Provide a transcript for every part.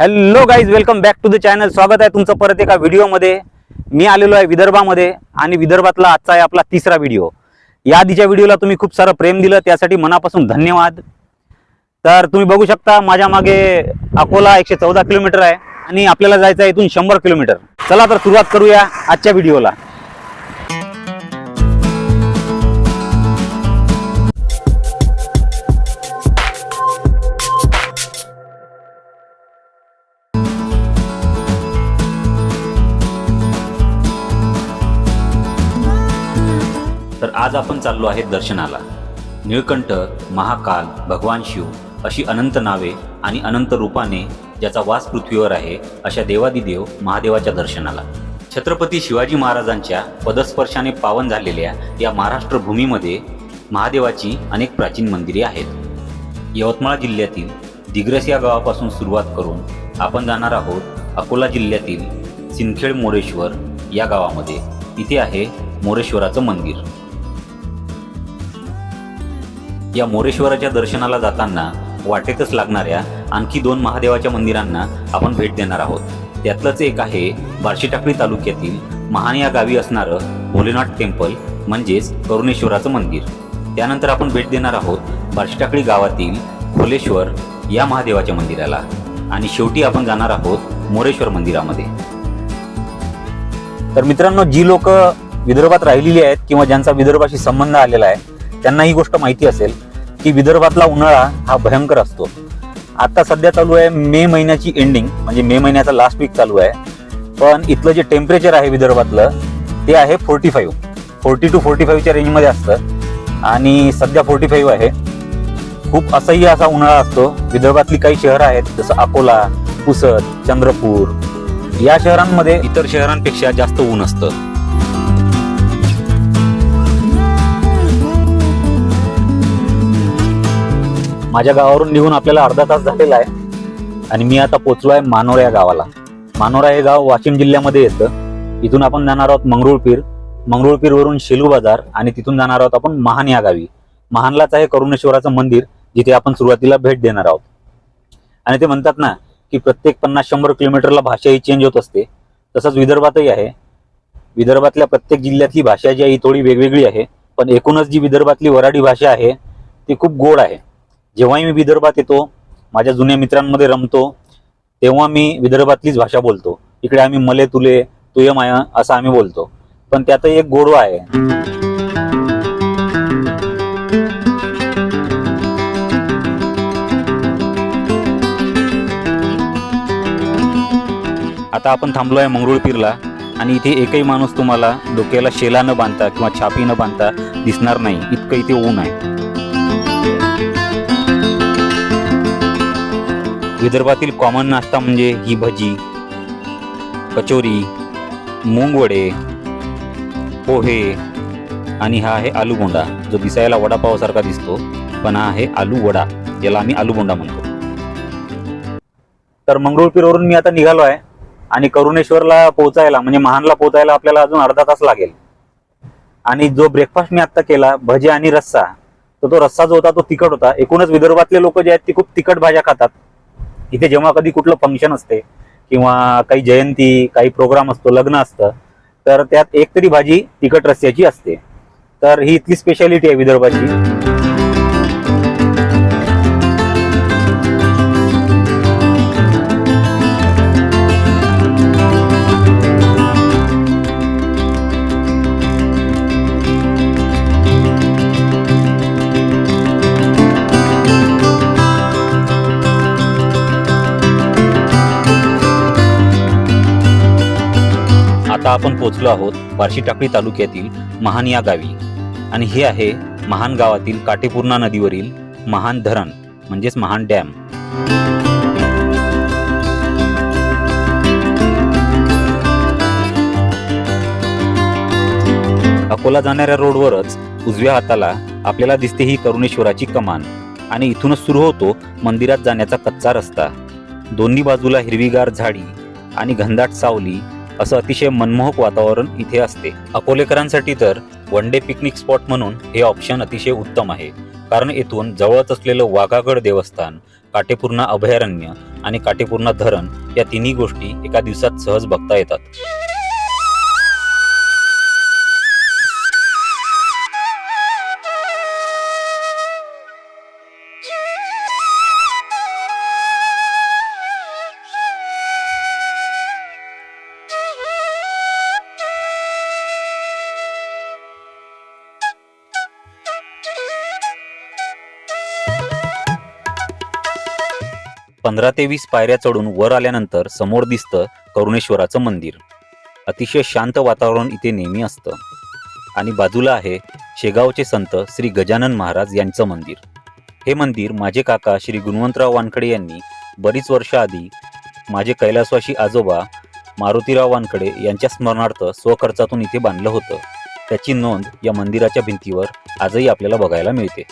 Hello guys welcome back to the channel स्वागत आहे तुमचं परत एका व्हिडिओमध्ये मी आलेलो आहे विदर्भामध्ये आणि विदर्भातला आजचा आहे आपला तिसरा व्हिडिओ या आधीच्या व्हिडिओला तुम्ही खूप सारं प्रेम दिलं त्यासाठी मनापासून धन्यवाद. तर तुम्ही बघू शकता माझ्या मागे अकोला एकशे चौदा किलोमीटर आहे आणि आपल्याला जायचं आहे इथून शंभर किलोमीटर. चला तर सुरुवात करूया आजच्या व्हिडिओला आज आपण चाललो आहे दर्शनाला. निळकंठ महाकाल भगवान शिव अशी अनंत नावे आणि अनंत रूपाने ज्याचा वास पृथ्वीवर आहे अशा देवादिदेव महादेवाच्या दर्शनाला. छत्रपती शिवाजी महाराजांच्या पदस्पर्शाने पावन झालेल्या या महाराष्ट्र भूमीमध्ये महादेवाची अनेक प्राचीन मंदिरे आहेत. यवतमाळ जिल्ह्यातील दिग्रस या गावापासून सुरुवात करून आपण जाणार आहोत अकोला जिल्ह्यातील सिंदखेड मोरेश्वर या गावामध्ये. इथे आहे मोरेश्वराचं मंदिर. या मोरेश्वराच्या दर्शनाला जाताना वाटेतच लागणाऱ्या आणखी दोन महादेवाच्या मंदिरांना आपण भेट देणार आहोत. त्यातलंच एक आहे बार्शी टाकळी तालुक्यातील महान या गावी असणारं भोलेनाथ टेम्पल म्हणजेच करुणेश्वराचं मंदिर. त्यानंतर आपण भेट देणार आहोत बार्शीटाकळी गावातील खोलेश्वर या महादेवाच्या मंदिराला. आणि शेवटी आपण जाणार आहोत मोरेश्वर मंदिरामध्ये. तर मित्रांनो जी लोक विदर्भात राहिलेली आहेत किंवा ज्यांचा विदर्भाशी संबंध आलेला आहे त्यांना ही गोष्ट माहिती असेल की विदर्भातला उन्हाळा हा भयंकर असतो. आता सध्या चालू आहे मे महिन्याची एंडिंग म्हणजे मे महिन्याचा लास्ट वीक चालू आहे. पण इथलं जे टेम्परेचर आहे विदर्भातलं ते आहे forty five forty two forty फाईव्हच्या रेंजमध्ये असतं. आणि सध्या फोर्टी फाईव्ह आहे. खूप असह्य असा उन्हाळा असतो. विदर्भातली काही शहरं आहेत जसं अकोला पुसद चंद्रपूर या शहरांमध्ये इतर शहरांपेक्षा जास्त ऊन असतं. माझ्या गावावरून निघून आपल्याला अर्धा तास झालेला आहे. आणि मी आता पोचलो आहे मानोरा या गावाला. मानोरा हे गाव वाशिम जिल्ह्यामध्ये येतं. इथून आपण जाणार आहोत मंगरुळपीर. मंगरुळपीरवरून शेलू बाजार आणि तिथून जाणार आहोत आपण महान या गावी. महानलाच आहे करुणेश्वराचं मंदिर जिथे आपण सुरुवातीला भेट देणार आहोत. आणि ते म्हणतात ना की प्रत्येक पन्नास शंभर किलोमीटरला भाषा ही चेंज होत असते. तसंच विदर्भातही आहे. विदर्भातल्या प्रत्येक जिल्ह्यातली भाषा जी आहे ही थोडी वेगवेगळी आहे. पण एकूणच जी विदर्भातली वराडी भाषा आहे ती खूप गोड आहे. जेव्हाही मी विदर्भात येतो माझ्या जुन्या मित्रांमध्ये रमतो तेव्हा मी विदर्भातलीच भाषा बोलतो. इकडे आम्ही मले तुले तुय माया असं आम्ही बोलतो. पण त्यातही एक गोडवा आहे. आता आपण थांबलो आहे मंगरुळपीरला आणि इथे एकही माणूस तुम्हाला डोक्याला शेला न बांधता किंवा छापी न बांधता दिसणार नाही. इतकं इथे ऊन आहे. विदर्भातील कॉमन नाश्ता म्हणजे ही भजी कचोरी मूंगवडे पोहे आणि हा आहे आलू बोंडा जो दिसायला वडापावासारखा दिसतो पण हा आहे आलू वडा याला आम्ही आलू बोंडा म्हणतो. तर मंगळूरपीरवरून मी आता निघालो आहे आणि करुणेश्वरला पोहोचायला म्हणजे महानला पोहोचायला आपल्याला अजून अर्धा तास लागेल. आणि जो ब्रेकफास्ट मी आता केला भजी आणि रस्सा तर तो रस्सा जो होता तो तिखट होता. एकूणच विदर्भातले लोक जे आहेत ते खूप तिखट भाज्या खातात. इथे जेव्हा कधी कुठलं फंक्शन असते किंवा काही जयंती काही प्रोग्राम असतो लग्न असतं तर त्यात एक तरी भाजी तिखट रस्त्याची असते. तर ही इतकी स्पेशालिटी आहे विदर्भाची. आपण पोहोचलो आहोत बार्शी टाकळी तालुक्यातील महान या गावी. आणि हे आहे महान गावातील काटेपूर्णा नदीवरील महान धरण म्हणजेच महान डॅम. अकोला जाणाऱ्या रोडवरच उजव्या हाताला आपल्याला दिसते ही करुणेश्वराची कमान. आणि इथूनच सुरू होतो मंदिरात जाण्याचा कच्चा रस्ता. दोन्ही बाजूला हिरवीगार झाडी आणि घनदाट सावली असं अतिशय मनमोहक वातावरण इथे असते. अकोलेकरांसाठी तर वन डे पिकनिक स्पॉट म्हणून हे ऑप्शन अतिशय उत्तम आहे. कारण येथून जवळच असलेलं वाघागड देवस्थान काटेपूर्णा अभयारण्य आणि काटेपूर्णा धरण या तिन्ही गोष्टी एका दिवसात सहज बघता येतात. पंधरा ते वीस पायऱ्या चढून वर आल्यानंतर समोर दिसतं करुणेश्वराचं मंदिर. अतिशय शांत वातावरण इथे नेहमी असतं. आणि बाजूला आहे शेगावचे संत श्री गजानन महाराज यांचं मंदिर. हे मंदिर माझे काका श्री गुणवंतराव वानखडे यांनी बरीच वर्ष आधी माझे कैलासवाशी आजोबा मारुतीराव वानखडे यांच्या स्मरणार्थ स्वखर्चातून इथे बांधलं होतं. त्याची नोंद या मंदिराच्या भिंतीवर आजही आपल्याला बघायला मिळते.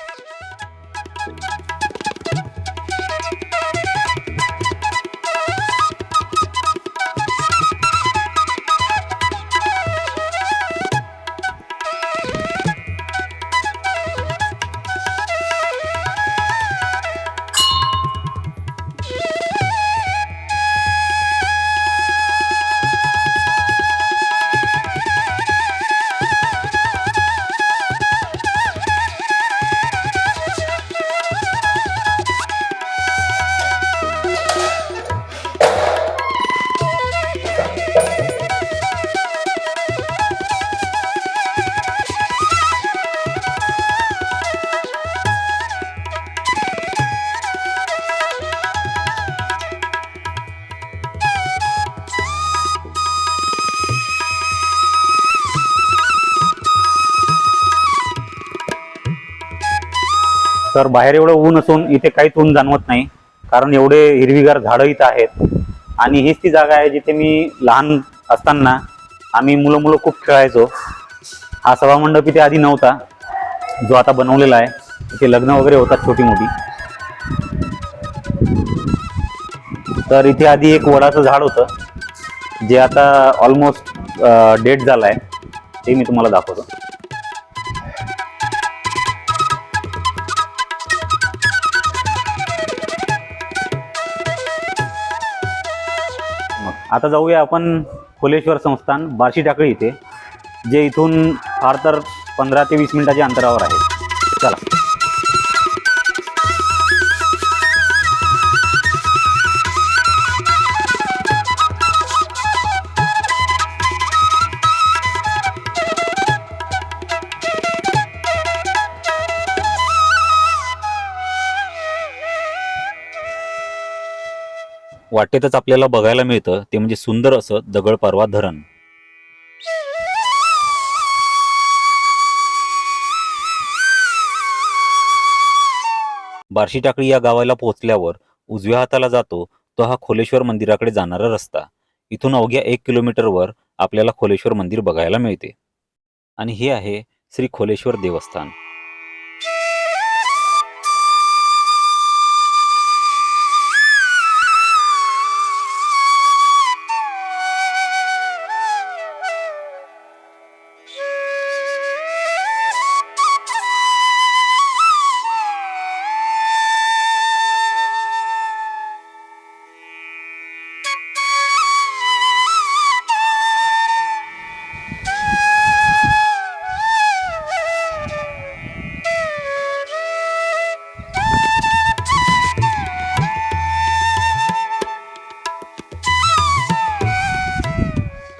तर बाहेर एवढं ऊन असून इथे काहीच ऊन जाणवत नाही. कारण एवढे हिरवीगार झाडं इथं आहेत. आणि हीच ती जागा आहे जिथे मी लहान असताना आम्ही मुलं मुलं खूप खेळायचो. हा सभामंडप इथे आधी नव्हता. जो आता बनवलेला आहे. इथे लग्न वगैरे होतात छोटी मोठी. तर इथे आधी एक वडाचं झाड होतं. जे आता ऑलमोस्ट डेट झालं आहे ते मी तुम्हाला दाखवतो. आता जाऊया आपण खोलेश्वर संस्थान बार्शी टाकळी इथे जे इथून फार तर पंधरा ते वीस मिनिटाच्या अंतरावर आहे. चला. वाटेतच आपल्याला बघायला मिळतं. ते म्हणजे सुंदर असं दगडपारवा धरण. बार्शी टाकळी या गावाला पोहोचल्यावर उजव्या हाताला जातो तो हा खोलेश्वर मंदिराकडे जाणारा रस्ता. इथून अवघ्या एक किलोमीटरवर आपल्याला खोलेश्वर मंदिर बघायला मिळते. आणि हे आहे श्री खोलेश्वर देवस्थान.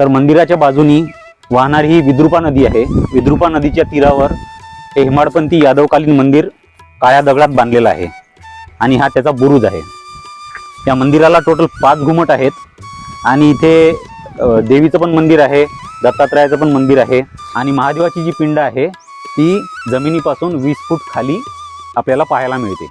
तर मंदिराच्या बाजूनी वाहणारी ही विद्रुपा नदी आहे. विद्रुपा नदीच्या तीरावर हे हिमाडपंथी यादवकालीन मंदिर काळ्या दगडात बांधलेलं आहे आणि हा त्याचा बुरुज आहे. या मंदिराला टोटल पाच घुमट आहेत आणि इथे देवीचं पण मंदिर आहे दत्तात्रयाचं पण मंदिर आहे आणि महादेवाची जी पिंड आहे ती जमिनीपासून वीस फूट खाली आपल्याला पाहायला मिळते.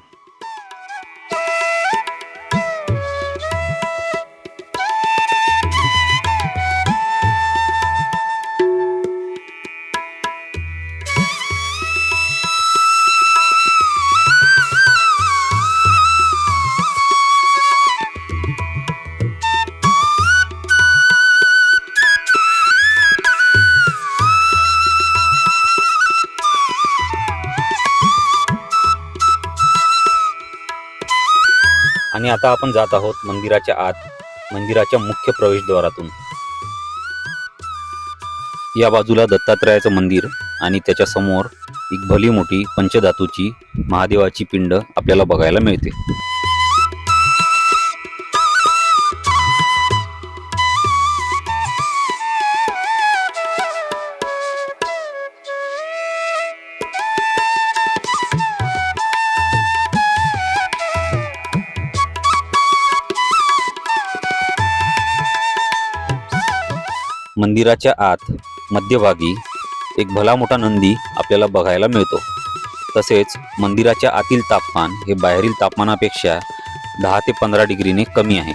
आता आपण जात आहोत मंदिराच्या आत मंदिराच्या मुख्य प्रवेशद्वारातून. या बाजूला दत्तात्रयाचं मंदिर आणि त्याच्यासमोर एक भली मोठी पंचधातूची महादेवाची पिंड आपल्याला बघायला मिळते. मंदिराच्या आत मध्यभागी एक भला मोठा नंदी आपल्याला बघायला मिळतो. तसेच मंदिराच्या आतील तापमान हे बाहेरील तापमानापेक्षा दहा ते पंधरा डिग्रीने कमी आहे.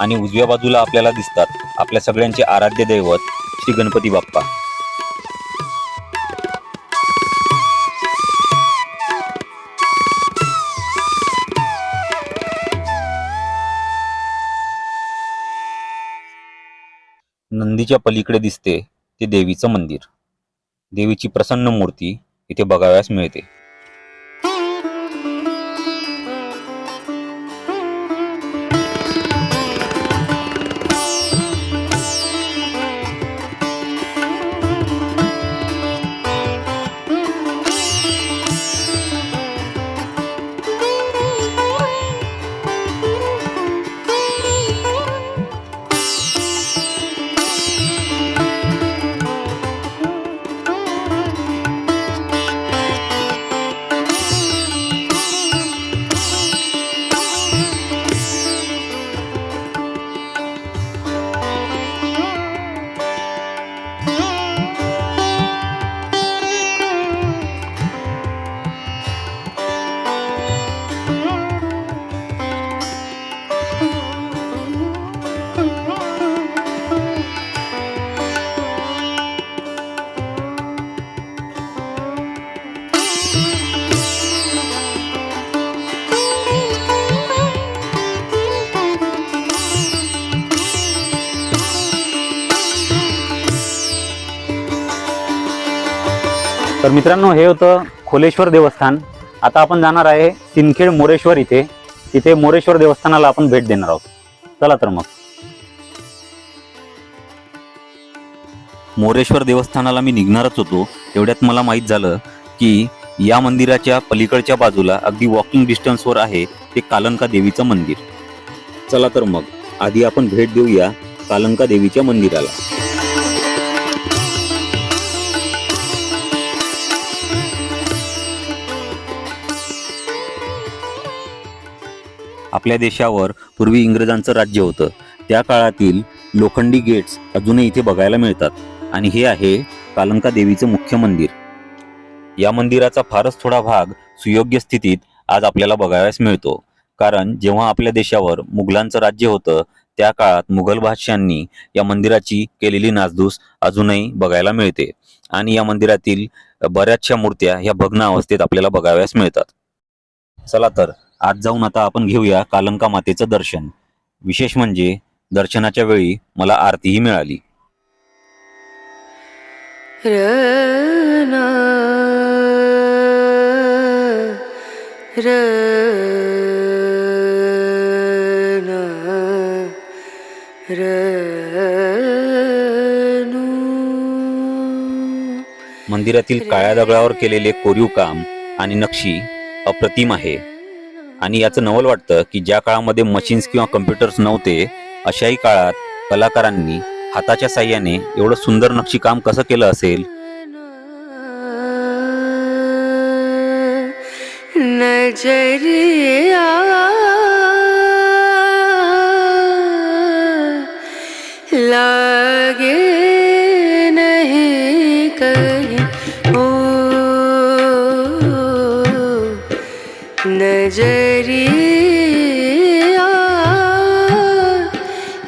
आणि उजव्या बाजूला आपल्याला दिसतात आपल्या सगळ्यांचे आराध्य दैवत श्री गणपती बाप्पा. नदीच्या पलीकडे दिसते ते देवीचं मंदिर. देवीची प्रसन्न मूर्ती इथे बघाव्यास मिळते. मित्रांनो हे होतं खोलेश्वर देवस्थान. आता आपण जाणार आहे सिनखेड मोरेश्वर इथे. तिथे मोरेश्वर देवस्थानाला आपण भेट देणार आहोत. चला तर मग. मोरेश्वर देवस्थानाला मी निघणारच होतो. तेवढ्यात मला माहीत झालं की या मंदिराच्या पलीकडच्या बाजूला अगदी वॉकिंग डिस्टन्सवर आहे ते कालंका देवीचं मंदिर. चला तर मग. आधी आपण भेट देऊया कालंका देवीच्या मंदिराला. आपल्या देशावर पूर्वी इंग्रजांचं राज्य होतं. त्या काळातील लोखंडी गेट्स अजूनही इथे बघायला मिळतात. आणि हे आहे कालंका देवीचं मुख्य मंदिर. या मंदिराचा फारच थोडा भाग सुयोग्य स्थितीत आज आपल्याला बघाव्यास मिळतो. कारण जेव्हा आपल्या देशावर मुघलांचं राज्य होतं त्या काळात मुघल बादशांनी या मंदिराची केलेली नासधूस अजूनही बघायला मिळते. आणि या मंदिरातील बऱ्याचशा मूर्त्या ह्या भग्न अवस्थेत आपल्याला बघाव्यास मिळतात. चला तर आज जाऊन आता आपण घेऊया कालंका मातेचं दर्शन. विशेष म्हणजे दर्शनाच्या वेळी मला आरतीही मिळाली. मंदिरातील काळ्या दगडावर केलेले कोरीव काम आणि नक्षी अप्रतिम आहे. आणि याचं नवल वाटतं की ज्या काळामध्ये मशीन्स किंवा कम्प्युटर्स नव्हते अशाही काळात कलाकारांनी हाताच्या साह्याने एवढं सुंदर नक्षीकाम कसं केलं असेल? नजरिया लागे नजरिया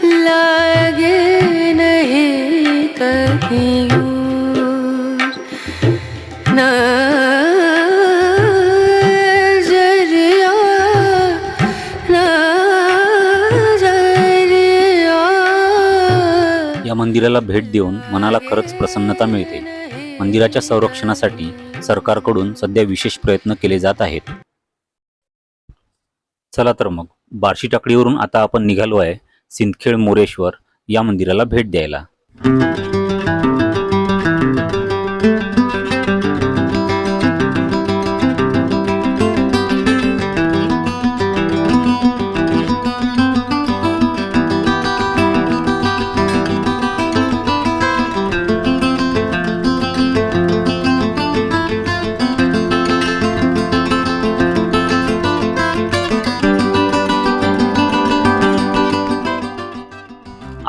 लागे नहीं कहीं। नजरिया। या मंदिराला भेट देऊन मनाला खरंच प्रसन्नता मिळते. मंदिराच्या संरक्षणासाठी सरकारकडून सध्या विशेष प्रयत्न केले जात आहेत. चला तर मग बार्शी टाकडीवरून आता आपण निघालो आहे सिंदखेड मोरेश्वर या मंदिराला भेट द्यायला.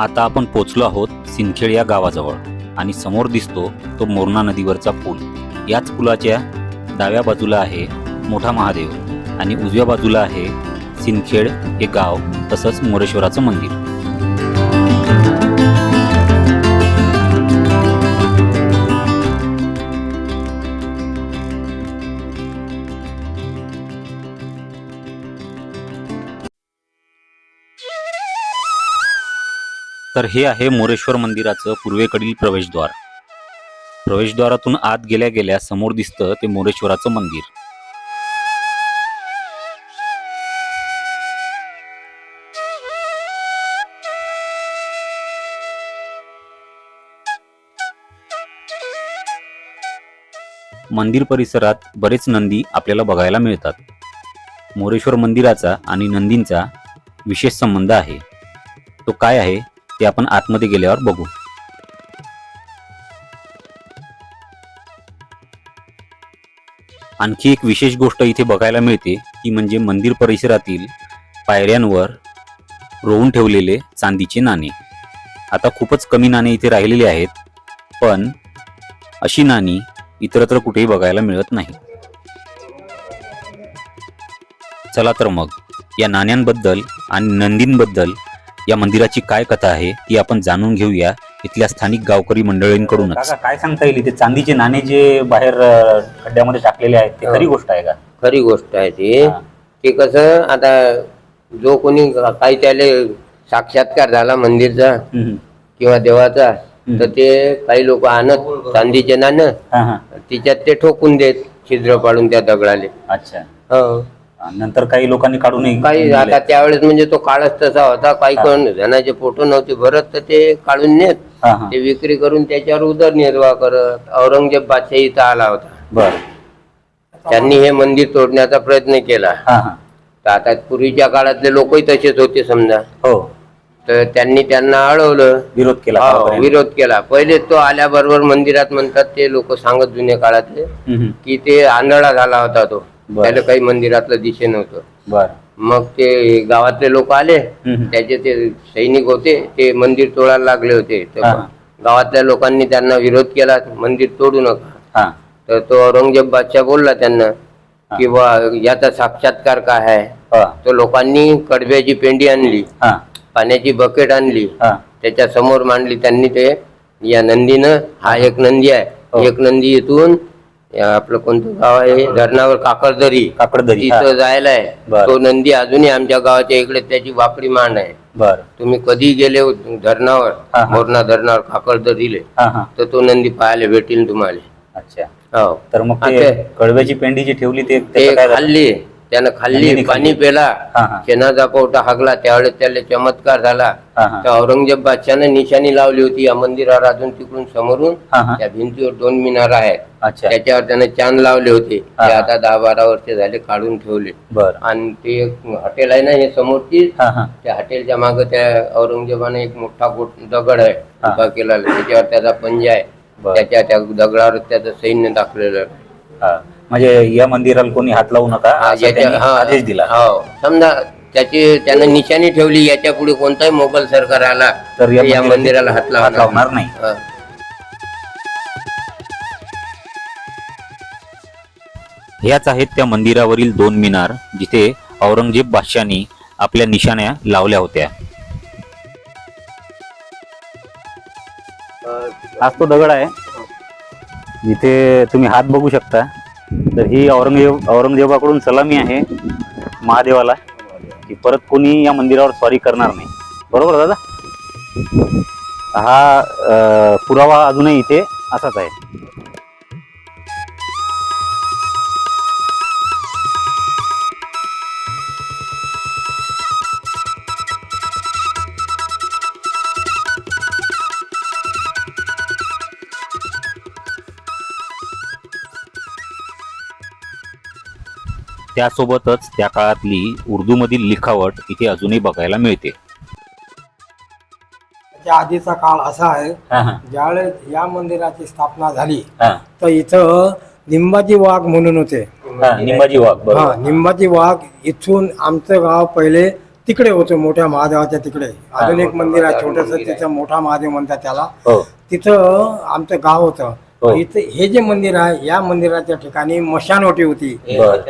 आता आपण पोचलो आहोत सिंदखेड या गावाजवळ आणि समोर दिसतो तो मोरणा नदीवरचा पूल. याच पुलाच्या डाव्या बाजूला आहे मोठा महादेव आणि उजव्या बाजूला आहे सिंदखेड हे गाव तसंच मोरेश्वराचं मंदिर. तर हे आहे मोरेश्वर मंदिराचं पूर्वेकडील प्रवेशद्वार. प्रवेशद्वारातून आत गेल्या गेल्या समोर दिसतं ते मोरेश्वराचं मंदिर. मंदिर परिसरात बरेच नंदी आपल्याला बघायला मिळतात. मोरेश्वर मंदिराचा आणि नंदींचा विशेष संबंध आहे. तो काय आहे? ते आपण आतमध्ये गेल्यावर बघू. आणखी एक विशेष गोष्ट इथे बघायला मिळते ती म्हणजे मंदिर परिसरातील पायऱ्यांवर रोवून ठेवलेले चांदीचे नाणे. आता खूपच कमी नाणे इथे राहिलेले आहेत पण अशी नाणी इतरत्र कुठेही बघायला मिळत नाही. चला तर मग या नाण्यांबद्दल आणि नंदींबद्दल या मंदिराची काय कथा आहे ती आपण जाणून घेऊया इथल्या स्थानिक गावकरी मंडळींकडूनच. काय सांगता येईल इथे? चांदीचे नाणे जे बाहेर अ, खड्ड्यामध्ये टाकलेले आहेत ते खरी गोष्ट आहे का? खरी गोष्ट आहे ती. हा. ते कसं आता जो कोणी काही त्याले साक्षात्कार झाला मंदिरचा हम्म. किंवा देवाचा तर ते काही लोक आणत चांदीचे नाणं हा हा. तिच्यात ते ठोकून देत छिद्र पाडून त्या दगडाले. अच्छा. हो. नंतर काही लोकांनी काढून काही आता त्यावेळेस म्हणजे तो काळच तसा होता काही कोण जणांचे फोटो नव्हते भरत तर ते काढून नेत. ते विक्री करून त्याच्यावर उदरनिर्वाह करत औरंगजेब बादशाह इथं आला होता. बर. त्यांनी हे मंदिर तोडण्याचा प्रयत्न केला. तर आता पूर्वीच्या काळातले लोकही तसेच होते समजा. हो. तर त्यांनी त्यांना अडवलं. विरोध केला हो. विरोध केला. पहिले तो आल्याबरोबर मंदिरात म्हणतात ते लोक सांगत जुन्या काळातले. की ते आंधळा झाला होता तो. त्याला काही मंदिरातलं दिसे नव्हतं. बर. मग ते गावातले लोक आले. त्याचे ते सैनिक होते ते मंदिर तोडायला लागले होते. तर हा. गावातल्या लोकांनी त्यांना विरोध केला मंदिर तोडू नका. हा. तर तो औरंगजेब बादशाह बोलला त्यांना की बा याचा साक्षात्कार काय आहे? हा. तर लोकांनी कडब्याची पेंडी आणली हा. पाण्याची बकेट आणली हा. त्याच्यासमोर मांडली त्यांनी ते. या नंदीनं हा एक नंदी हो. आहे एक नंदी इथून आपलं कोणतं गाव आहे? धरणावर काकडदरी काकडदरी हा. तिथं जायला आहे. बरं. तो नंदी अजूनही आमच्या गावाच्या इकडे त्याची वापरी मांड आहे. बर. तुम्ही कधी गेले हो धरणावर? हा. मोरणा धरणावर काकडदरीले हा हा. तर तो नंदी पाहायला भेटेल तुम्हाला. अच्छा. हो. तर मग हा, ते ते- कडव्याची पेंडी जी ठेवली ते ते त्याचं काय झालं? खाल्ली. त्यानं खाल्ली पाणी. पेला शेणाचा पोवटा हागला त्यावेळेस त्याला चमत्कार झाला. तर औरंगजेब बादशाहने निशाणी लावली होती या मंदिरावर अजून तिकडून समोरून. त्या भिंतीवर दोन मिनार आहेत. त्याच्यावर त्याने चांद लावले होते. ते. आता दहा बारा वर्ष झाले काढून ठेवले. बर. आणि ते एक हॉटेल आहे ना हे समोरची? त्या हॉटेलच्या मागे त्या औरंगजेबाने एक मोठा दगड आहे. उभा केला त्याच्यावर त्याचा पंजा आहे. त्याच्या त्या दगडावर त्याचं सैन्य. हा. म्हणजे या मंदिराला कोणी हात लावू नका हा, असा याच्या- त्यांनी हा, आदेश दिला. हो. समजा त्याची त्यानं निशाणी ठेवली याच्यापुढे कोणताही मोगल सरकार आला तर या तर या मंदिराला मंदिराला हात हात लावणार लावणार नाही. हा. ह्याच आहेत त्या मंदिरावरील दोन मिनार जिथे औरंगजेब बादशाने आपल्या निशाण्या लावल्या होत्या. हाच तो दगड आहे. जिथे तुम्ही हात बघू शकता. तर ही औरंगजेब औरंगजेबाकडून सलामी आहे महादेवाला की परत कोणी या मंदिरावर स्वारी करणार नाही. बरोबर दादा? हा पुरावा अजूनही इथे असाच आहे. त्यासोबतच त्या काळातली उर्दूमधील लिखावट इथे अजूनही बघायला मिळते. त्याच्या आधीचा काळ असा आहे ज्यावेळेस या मंदिराची स्थापना झाली तर इथं निंबाजी वाघ म्हणून होते. हा, निंबाजी वाघ हा निंबाजी वाघ इथून आमचं गाव पहिले तिकडे होतं मोठ्या महादेवाच्या तिकडे. अजून एक मंदिर आहे छोटस तिथं मोठा महादेव म्हणतात त्याला. हो. तिथं आमचं गाव. होतं. इथं हे जे मंदिर आहे या मंदिराच्या ठिकाणी मशानोटी होती.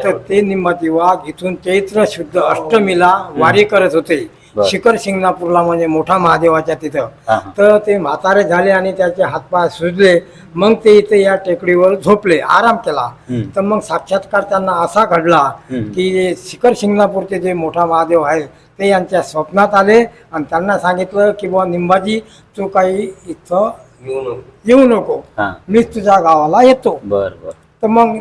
तर ते निंबाची वाघ इथून चैत्र शुद्ध अष्टमीला वारी करत होते. शिखर शिंगणापूरला म्हणजे मोठा महादेवाच्या तिथं हा, हा. तर ते म्हातारे झाले आणि त्याचे हातपाय सुजले मग ते इथे या टेकडीवर झोपले आराम केला. तर मग साक्षात्कार त्यांना असा घडला. की शिखर शिंगणापूरचे जे मोठा महादेव आहे ते यांच्या स्वप्नात आले आणि त्यांना सांगितलं की बुवा निंबाजी तू काही इथं येऊ नको. हा. मीच तुझ्या गावाला येतो. बर बर. तर मग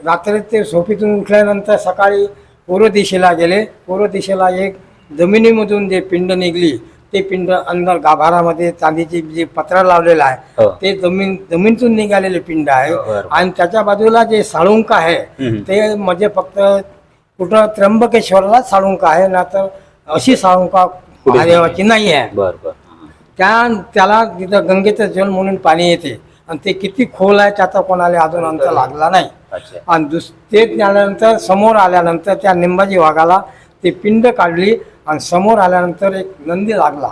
रात्री ते झोपेतून उठल्यानंतर सकाळी पूर्व दिशेला गेले. पूर्व दिशेला एक जमिनीमधून जे पिंड निघली ते पिंड अंदर गाभारामध्ये चांदीची जे पत्रा लावलेला हो. आहे ते जमीन जमीनतून निघालेले पिंड आहे. बरं. आणि त्याच्या बाजूला जे साळुंक आहे. ते म्हणजे फक्त कुठं त्र्यंबकेश्वरला साळुंक आहे ना तर अशी साळुंका महादेवाची नाही आहे. बर बर. हा, त्या त्याला तिथं गंगेचं जल म्हणून पाणी येते. आणि ते किती खोल आहे त्याचा कोणाला अजून अंत लागला नाही. आणि दुस ते झाल्यानंतर समोर आल्यानंतर त्या निंबाजी वाघाला ते पिंड काढली आणि समोर आल्यानंतर एक नंदी लागला.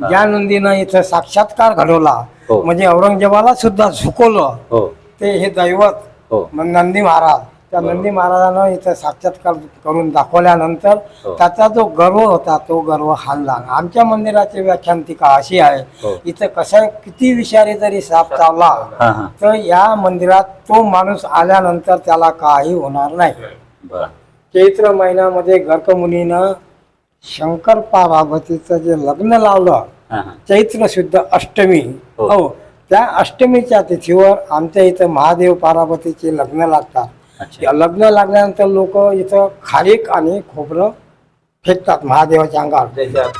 ज्या नंदीनं इथं साक्षात्कार घडवला हो. म्हणजे औरंगजेबाला सुद्धा झुकवलं हो. ते हे दैवत हो. मग नंदी महाराज. त्या. नंदी महाराजानं इथं साक्षात्कार करून दाखवल्यानंतर हो. त्याचा जो गर्व होता तो गर्व हाणला आमच्या मंदिराची व्याख्यानतिका अशी आहे हो. इथं कसं किती विषारी जरी साप चावला तर या मंदिरात तो माणूस आल्यानंतर त्याला काही होणार नाही चैत्र महिन्यामध्ये गर्कमुनीनं शंकर पार्वतीचं जे लग्न लावलं चैत्र शुद्ध अष्टमी हो. हो त्या अष्टमीच्या तिथीवर आमच्या इथं महादेव पार्वतीचे लग्न लागतात या लग्न लागल्यानंतर लोक इथं खारीक आणि खोबरं फेकतात महादेवाच्या अंगावर.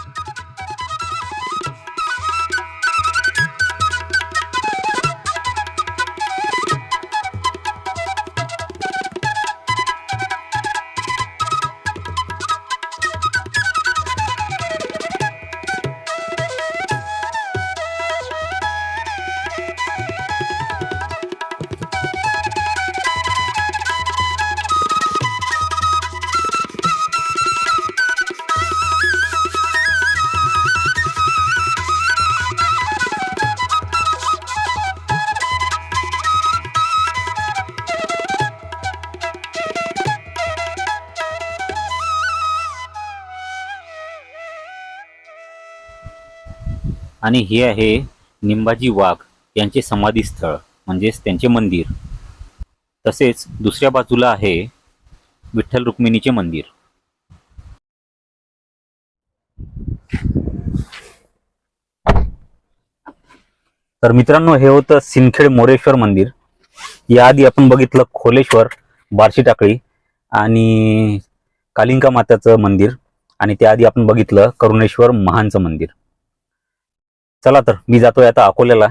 आणि हे आहे निंबाजी वाघ यांचे समाधीस्थळ म्हणजेच त्यांचे मंदिर. तसेच दुसऱ्या बाजूला आहे विठ्ठल रुक्मिणीचे मंदिर. तर मित्रांनो हे होतं सिंदखेड मोरेश्वर मंदिर. याआधी आपण बघितलं खोलेश्वर बार्शी टाकळी आणि कालिंका माताचं मंदिर. आणि त्याआधी आपण बघितलं करुणेश्वर महानचं मंदिर. चला तर मी जातोय आता अकोल्याला.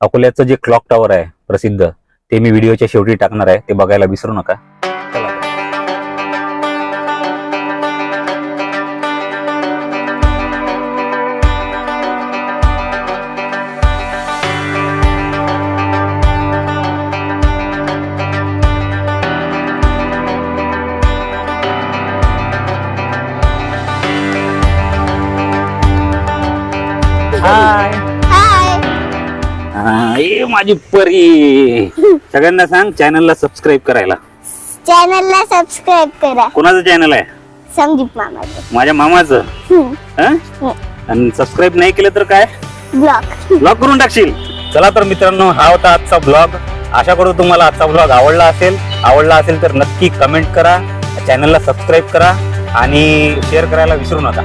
अकोल्याचं जे क्लॉक टॉवर आहे प्रसिद्ध ते मी व्हिडिओच्या शेवटी टाकणार आहे ते बघायला विसरू नका. हाय हा, ए माझी परी. सगळ्यांना सांग चॅनलला सबस्क्राईब करायला. चॅनलला सबस्क्राईब करा. कोणाचं चॅनल आहे? संदीप मामाचं. माझ्या मामाचं. हं? आणि सबस्क्राईब नाही केलं तर काय? ब्लॉग ब्लॉग करून टाकशील. चला तर मित्रांनो हा होता आजचा ब्लॉग आशा करू तुम्हाला आजचा ब्लॉग आवडला असेल. आवडला असेल तर नक्की कमेंट करा. चॅनलला सबस्क्राईब करा आणि शेअर करायला विसरू नका.